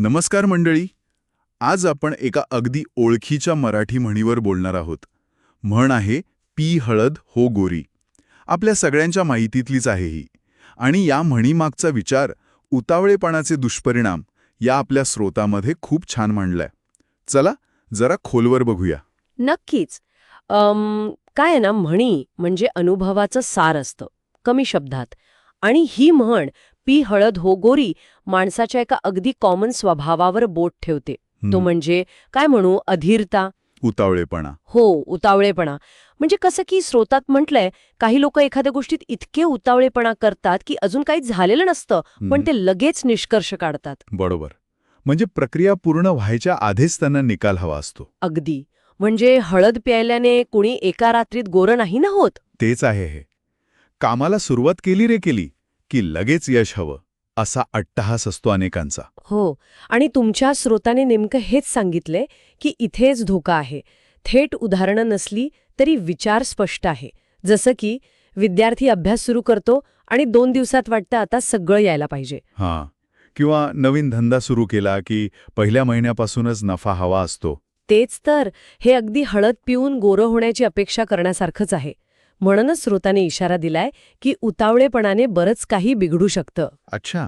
नमस्कार मंडळी. आज आपण एका अगदी ओळखीच्या मराठी म्हणीवर बोलणार आहोत. म्हण आहे पी हळद हो गोरी. आपल्या सगळ्यांच्या माहितीतलीच आहे ही. आणि या म्हणीमागचा विचार उतावळेपणाचे दुष्परिणाम या आपल्या स्रोतामध्ये खूप छान मांडलाय. चला जरा खोलवर बघूया. नक्कीच. काय ना म्हणी म्हणजे अनुभवाचं सार असतं. कमी शब्दात. आणि ही म्हण पी हळद हो गोरी माणसाच्या एका अगदी कॉमन स्वभावावर बोट ठेवते. तो म्हणजे काय म्हणू अधीरता. उतावळेपणा. हो उतावळेपणा. म्हणजे कसं की स्रोतात म्हटलंय काही लोक एखाद्या गोष्टीत इतके उतावळेपणा करतात की अजून काही झालेलं नसतं पण ते लगेच निष्कर्ष काढतात. बरोबर. म्हणजे प्रक्रिया पूर्ण व्हायच्या आधीच त्यांना निकाल हवा असतो. अगदी. म्हणजे हळद प्यायल्याने कुणी एका रात्रीत गोरं नाही ना होत? तेच आहे हे. कामाला सुरुवात केली रे केली. की लगेच यश हवं असा अट्टहास असतो अनेकांचा. हो आणि तुमच्या स्रोताने नेमकं हेच सांगितलंय की इथेच धोका आहे. थेट उदाहरणं नसली तरी विचार स्पष्ट आहे. जसं की विद्यार्थी अभ्यास सुरू करतो आणि दोन दिवसात वाटतं आता सगळं यायला पाहिजे. हां किंवा नवीन धंदा सुरू केला की पहिल्या महिन्यापासूनच नफा हवा असतो. तेच तर हे अगदी हळद पिऊन गोरं होण्याची अपेक्षा करण्यासारखंच आहे. म्हणूनच स्रोताने इशारा दिलाय की उतावळेपणाने बरंच काही बिघडू शकतं. अच्छा.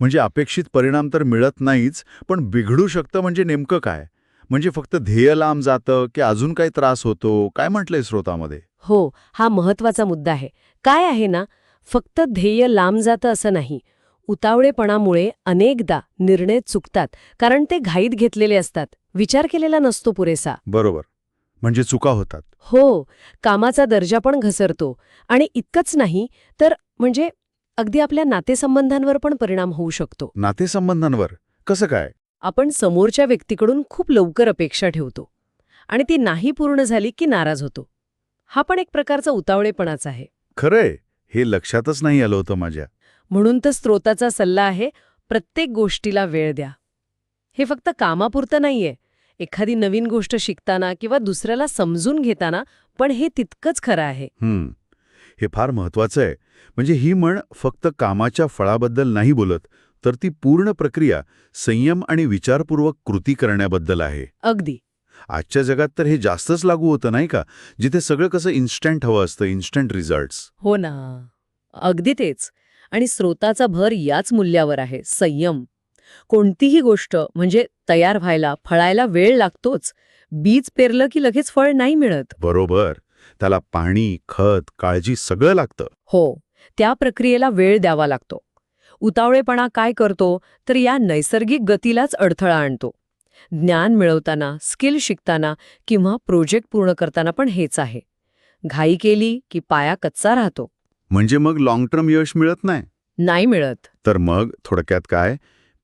म्हणजे अपेक्षित परिणाम तर मिळत नाहीच पण बिघडू शकतं म्हणजे नेमकं काय? म्हणजे फक्त ध्येय लांब जातं की अजून काही त्रास होतो? काय म्हटलंय स्रोतामध्ये? हो हा महत्त्वाचा मुद्दा आहे. काय आहे ना फक्त ध्येय लांब जातं असं नाही. उतावळेपणामुळे अनेकदा निर्णय चुकतात कारण ते घाईत घेतलेले असतात. विचार केलेला नसतो पुरेसा. बरोबर. म्हणजे चुका होतात. हो कामाचा दर्जा पण घसरतो. आणि इतकंच नाही तर म्हणजे अगदी आपल्या नातेसंबंधांवर पण परिणाम होऊ शकतो. नातेसंबंधांवर? कसं काय? आपण समोरच्या व्यक्तीकडून खूप लवकर अपेक्षा ठेवतो. आणि ती नाही पूर्ण झाली की नाराज होतो. हा पण एक प्रकारचा उतावळेपणाच आहे. खरंय. हे लक्षातच नाही आलं होतं माझ्या. म्हणून तर स्रोताचा सल्ला आहे प्रत्येक गोष्टीला वेळ द्या. हे फक्त कामापुरतं नाहीये. एखादी नवीन गोष्ट शिकताना किंवा दुसऱ्याला समजून घेताना पण हे तितकंच खरं आहे. हे फार महत्वाचं आहे. म्हणजे ही म्हण फक्त कामाच्या फळाबद्दल नाही बोलत तर ती पूर्ण प्रक्रिया संयम आणि विचारपूर्वक कृती करण्याबद्दल आहे. अगदी. आजच्या जगात तर हे जास्तच लागू होतं नाही का? जिथे सगळं कसं इन्स्टंट हवं असतं इन्स्टंट रिझल्ट्स हो ना. अगदी तेच. आणि स्रोताचा भर याच मूल्यावर आहे संयम. कोणतीही गोष्ट म्हणजे तयार व्हायला फळायला वेळ लागतोच. बीज पेरलं की लगेच फळ नाही मिळत. बरोबर. त्याला पाणी खत काळजी सगळं लागतं. हो त्या प्रक्रियेला वेळ द्यावा लागतो. उतावळेपणा काय करतो तर या नैसर्गिक गतीलाच अडथळा आणतो. ज्ञान मिळवताना स्किल शिकताना किंवा प्रोजेक्ट पूर्ण करताना पण हेच आहे. घाई केली की पाया कच्चा राहतो. म्हणजे मग लॉंग टर्म यश मिळत नाही? नाही मिळत. तर मग थोडक्यात काय?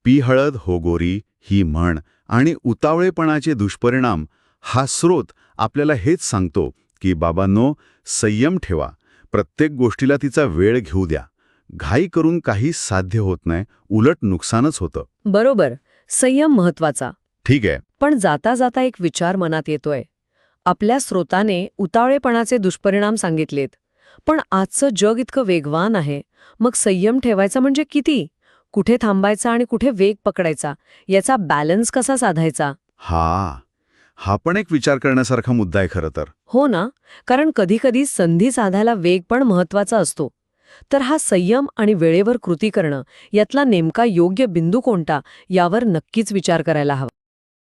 पी हळद हो गोरी ही म्हण आणि उतावळेपणाचे दुष्परिणाम हा स्रोत आपल्याला हेच सांगतो की बाबांनो संयम ठेवा. प्रत्येक गोष्टीला तिचा वेळ घेऊ द्या. घाई करून काही साध्य होत नाही उलट नुकसानच होतं. बरोबर. संयम महत्त्वाचा ठीक आहे. पण जाता जाता एक विचार मनात येतोय. आपल्या स्रोताने उतावळेपणाचे दुष्परिणाम सांगितलेत. पण आजचं जग इतकं वेगवान आहे. मग संयम ठेवायचा म्हणजे किती? कुठे थांबायचा आणि कुठे वेग पकडायचा याचा बॅलन्स कसा साधायचा? हा हा पण एक विचार करण्यासारखा मुद्दा आहे खरं तर. हो ना कारण कधीकधी संधी साधायला वेग पण महत्त्वाचा असतो. तर हा संयम आणि वेळेवर कृती करणं यातला नेमका योग्य बिंदू कोणता यावर नक्कीच विचार करायला हवा.